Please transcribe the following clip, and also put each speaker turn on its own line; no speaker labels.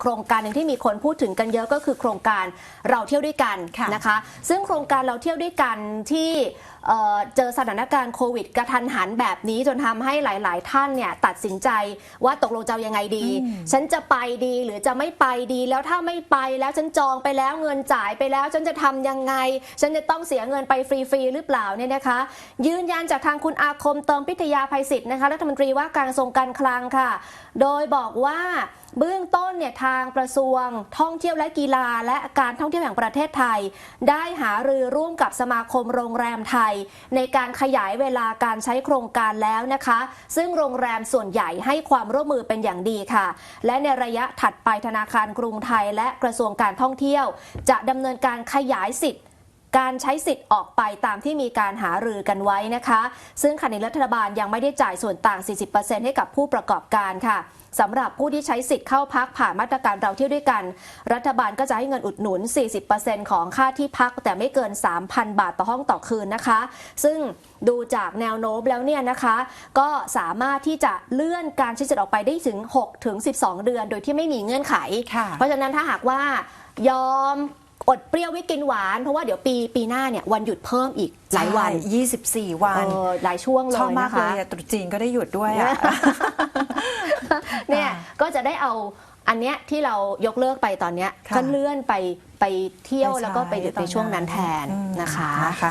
โครงการหนึ่งที่มีคนพูดถึงกันเยอะก็คือโครงการเราเที่ยวด้วยกัน
ค่ะ
นะคะ ซึ่งโครงการเราเที่ยวด้วยกันที่เอ่อเจอสถานการณ์โควิดกระทันหันแบบนี้จนทำให้หลาย ๆ ท่านเนี่ยตัดสินใจว่าตกลงจะเอายังไงดี ฉันจะไปดีหรือจะไม่ไปดีแล้วถ้าไม่ไปแล้วฉันจองไปแล้วเงินจ่ายไปแล้ว ฉันจะทำยังไง ฉันจะต้องเสียเงินไปฟรี ๆ หรือเปล่าเนี่ยนะคะ ยืนยันจากทางคุณอาคมเติมพิทยาภัยศิษย์นะคะรัฐมนตรีว่าการกระทรวงการคลังค่ะ โดยบอกว่าเบื้องต้นเนี่ยทางกระทรวงท่องเที่ยวและกีฬา และการท่องเที่ยวแห่งประเทศไทย ได้หารือร่วมกับสมาคมโรงแรมไทย ในการขยายเวลาการใช้โครงการแล้วนะคะ ซึ่งโรงแรมส่วนใหญ่ให้ความร่วมมือเป็นอย่างดีค่ะ และในระยะถัดไปธนาคารกรุงไทย และกระทรวงการท่องเที่ยว จะดำเนินการขยายสิทธิ์ การใช้สิทธิ์ออกไปตามที่มีการหารือกันไว้นะคะ ซึ่งขณะนี้รัฐบาลยังไม่ได้จ่ายส่วนต่าง 40%ให้กับผู้ประกอบการค่ะสำหรับผู้ที่ใช้สิทธิ์เข้าพักผ่านมาตรการเราเที่ยวด้วยกัน รัฐบาลก็จะให้เงินอุดหนุน 40%ของค่าที่พักแต่ไม่เกิน 3,000 บาทต่อห้องต่อคืนนะคะ ซึ่งดูจากแนวโน้มแล้วเนี่ยนะคะ ก็สามารถที่จะเลื่อนการใช้สิทธิ์ออกไปได้ถึง6ถึง12 เดือน โดยที่ไม่มีเงื่อนไข
ค่ะ
เพราะฉะนั้นถ้าหากว่ายอม อดเปรี้ยวไม่กินหวาน เพราะว่าเดี๋ยวปีปีหน้าเนี่ยวันหยุดเพิ่มอีกหลายวัน
ใช่24 วัน
เออหลายช่วงเล
ชอบ
ย
มา
นะ
กเล
คะ
ยอะตรุษจีนก็ได้หยุดด้วยอะ
เนี่ยก็จะได้เอาอันเนี้ยที่เรายกเลิกไปตอนเนี้ย
ค่ะ
ก็เลื่อนไปไปเที่ยว
ไปใช้
แล้วก็ไปหยุด
ตอน
ในช่วงนั้น
นั้น
แทน
อืม
นะคะ
นะคะ